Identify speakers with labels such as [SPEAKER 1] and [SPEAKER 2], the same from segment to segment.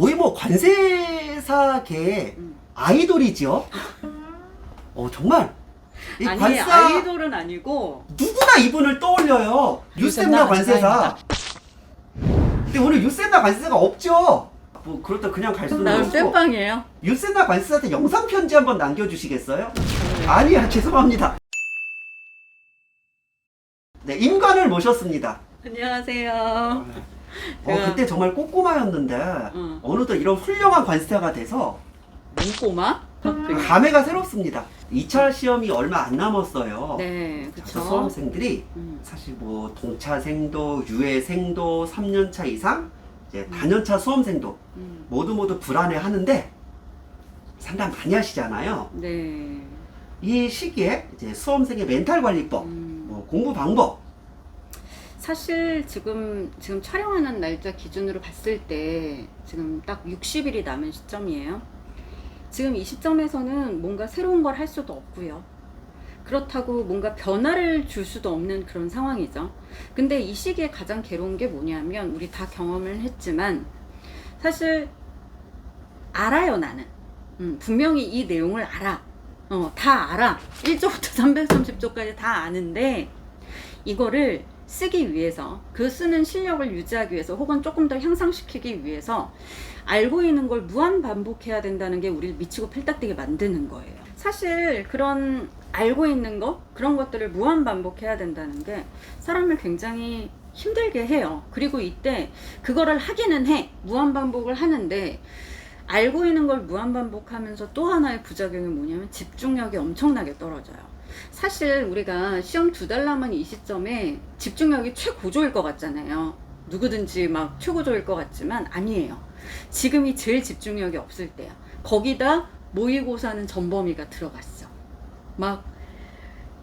[SPEAKER 1] 거의 뭐 관세사계의
[SPEAKER 2] 음.
[SPEAKER 1] 아이돌이지요. 어 정말 이
[SPEAKER 2] 아니
[SPEAKER 1] 관사
[SPEAKER 2] 아이돌은 아니고
[SPEAKER 1] 누구나 이분을 떠올려요. 유쌤나 관세사. 근데 오늘 유쌤나 관세사가 없죠. 뭐 그렇다 그냥 갈 수는 없고
[SPEAKER 2] 쌤빵이에요.
[SPEAKER 1] 유쌤나 관세사한테 영상 편지 한번 남겨주시겠어요? 아니야 죄송합니다. 네 임관을 모셨습니다.
[SPEAKER 2] 안녕하세요.
[SPEAKER 1] 어
[SPEAKER 2] 제가-
[SPEAKER 1] 그때 정말 꼼꼼하였는데
[SPEAKER 2] 응.
[SPEAKER 1] 어느덧 이런 훌륭한 관세사가 돼서?
[SPEAKER 2] 되게-
[SPEAKER 1] 감회가 새롭습니다. 2차 시험이 얼마 안 남았어요.
[SPEAKER 2] 네,
[SPEAKER 1] 그래서
[SPEAKER 2] 그쵸.
[SPEAKER 1] 수험생들이
[SPEAKER 2] 음.
[SPEAKER 1] 사실 뭐 동차생도, 유해생도, 3년차 이상, 이제 단연차 수험생도
[SPEAKER 2] 음.
[SPEAKER 1] 모두 모두 불안해 하는데 상담 많이 하시잖아요.
[SPEAKER 2] 네.
[SPEAKER 1] 이 시기에 이제 수험생의 멘탈 관리법,
[SPEAKER 2] 음.
[SPEAKER 1] 뭐 공부 방법,
[SPEAKER 2] 사실 지금 지금 촬영하는 날짜 기준으로 봤을 때 지금 딱 60일이 남은 시점이에요. 지금 이 시점에서는 뭔가 새로운 걸 할 수도 없고요. 그렇다고 뭔가 변화를 줄 수도 없는 그런 상황이죠. 근데 이 시기에 가장 괴로운 게 뭐냐면 우리 다 경험을 했지만 사실 알아요 나는. 음, 분명히 이 내용을 알아. 어, 다 알아. 1조부터 330조까지 다 아는데 이거를 쓰기 위해서 그 쓰는 실력을 유지하기 위해서 혹은 조금 더 향상시키기 위해서 알고 있는 걸 무한 반복해야 된다는 게 우리를 미치고 팔딱되게 만드는 거예요. 사실 그런 알고 있는 거 그런 것들을 무한 반복해야 된다는 게 사람을 굉장히 힘들게 해요. 그리고 이때 그거를 하기는 해. 무한 반복을 하는데 알고 있는 걸 무한 반복하면서 또 하나의 부작용이 뭐냐면 집중력이 엄청나게 떨어져요. 사실 우리가 시험 두 달 남은 이 시점에 집중력이 최고조일 것 같잖아요. 누구든지 막 최고조일 것 같지만 아니에요. 지금이 제일 집중력이 없을 때야. 거기다 모의고사는 전범위가 들어갔어. 막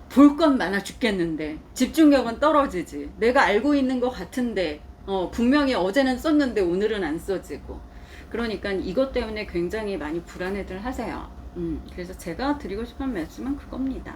[SPEAKER 2] 볼 건 많아 죽겠는데 집중력은 떨어지지. 내가 알고 있는 것 같은데 어, 분명히 어제는 썼는데 오늘은 안 써지고. 그러니까 이것 때문에 굉장히 많이 불안해들 하세요. 음, 그래서 제가 드리고 싶은 말씀은 그겁니다.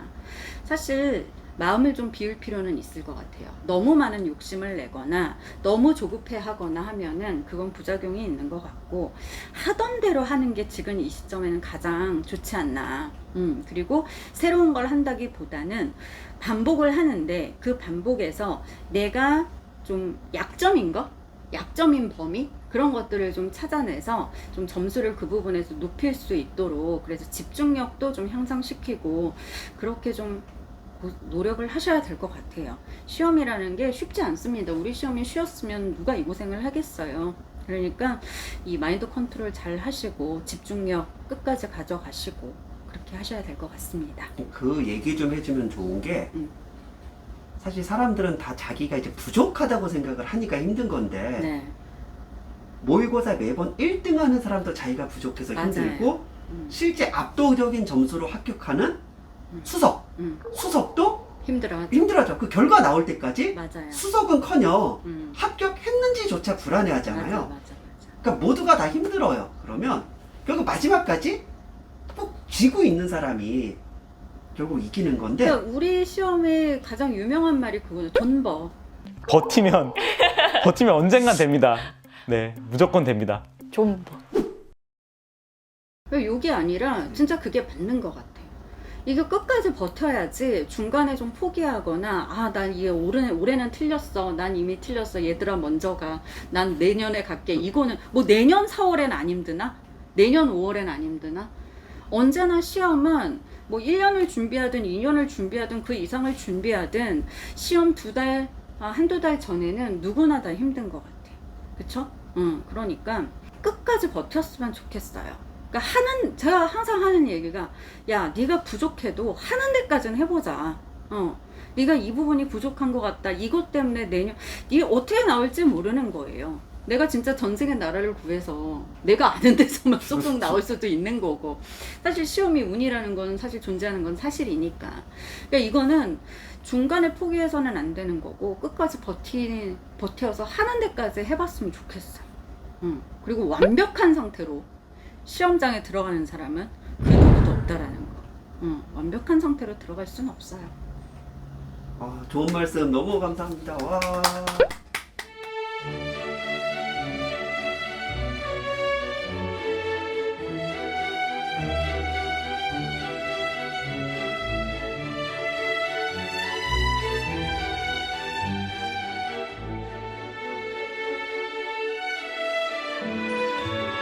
[SPEAKER 2] 사실 마음을 좀 비울 필요는 있을 것 같아요. 너무 많은 욕심을 내거나 너무 조급해 하거나 하면은 그건 부작용이 있는 것 같고 하던 대로 하는 게 지금 이 시점에는 가장 좋지 않나. 음, 그리고 새로운 걸 한다기 보다는 반복을 하는데 그 반복에서 내가 좀 약점인 거? 약점인 범위? 그런 것들을 좀 찾아내서 좀 점수를 그 부분에서 높일 수 있도록 그래서 집중력도 좀 향상시키고 그렇게 좀 고- 노력을 하셔야 될 것 같아요. 시험이라는 게 쉽지 않습니다. 우리 시험이 쉬웠으면 누가 이 고생을 하겠어요. 그러니까 이 마인드 컨트롤 잘 하시고 집중력 끝까지 가져가시고 그렇게 하셔야 될 것 같습니다.
[SPEAKER 1] 그 얘기 좀 해주면 좋은 게
[SPEAKER 2] 음.
[SPEAKER 1] 사실 사람들은 다 자기가 이제 부족하다고 생각을 하니까 힘든 건데
[SPEAKER 2] 네.
[SPEAKER 1] 모의고사 매번 1등 하는 사람도 자기가 부족해서
[SPEAKER 2] 맞아요.
[SPEAKER 1] 힘들고
[SPEAKER 2] 음,
[SPEAKER 1] 실제 압도적인 점수로 합격하는
[SPEAKER 2] 음.
[SPEAKER 1] 수석
[SPEAKER 2] 음,
[SPEAKER 1] 수석도
[SPEAKER 2] 힘들어하죠.
[SPEAKER 1] 힘들어져 그 결과 나올 때까지
[SPEAKER 2] 맞아요.
[SPEAKER 1] 수석은커녕
[SPEAKER 2] 음,
[SPEAKER 1] 합격했는지조차
[SPEAKER 2] 맞아,
[SPEAKER 1] 불안해하잖아요
[SPEAKER 2] 맞아, 맞아.
[SPEAKER 1] 그러니까 모두가 다 힘들어요 그러면 결국 마지막까지 꼭 쥐고 있는 사람이 결국 이기는 건데
[SPEAKER 2] 그러니까 우리 시험의 가장 유명한 말이 그거죠. 돈 버.
[SPEAKER 3] 버티면 버티면 언젠간 됩니다. 네, 무조건 됩니다.
[SPEAKER 4] 좀
[SPEAKER 2] 욕이 아니라 진짜 그게 맞는 것 같아요. 이게 끝까지 버텨야지 중간에 좀 포기하거나 아 난 이게 올해 올해는 틀렸어. 난 이미 틀렸어. 얘들아 먼저 가난 내년에 갈게. 이거는 뭐 내년 4월엔 안 힘드나? 내년 5월엔 안 힘드나? 언제나 시험은 뭐 1년을 준비하든 2년을 준비하든 그 이상을 준비하든 시험 두 달, 아, 한두 달 전에는 누구나 다 힘든 것 같아. 그쵸? 응, 그러니까 끝까지 버텼으면 좋겠어요. 그러니까 하는, 제가 항상 하는 얘기가, 야, 네가 부족해도 하는 데까지는 해보자. 어. 네가 이 부분이 부족한 것 같다. 이것 때문에 내년, 이게 어떻게 나올지 모르는 거예요. 내가 진짜 전생의 나라를 구해서 내가 아는 데서만 쏙쏙 나올 수도 있는 거고 사실 시험이 운이라는 건 사실 존재하는 건 사실이니까 그러니까 이거는 중간에 포기해서는 안 되는 거고 끝까지 버티 버텨서 하는 데까지 해봤으면 좋겠어요. 응. 그리고 완벽한 상태로 시험장에 들어가는 사람은 그 누구도 없다라는 거. 응. 완벽한 상태로 들어갈 수는 없어요.
[SPEAKER 1] 아, 좋은 말씀 너무 감사합니다 와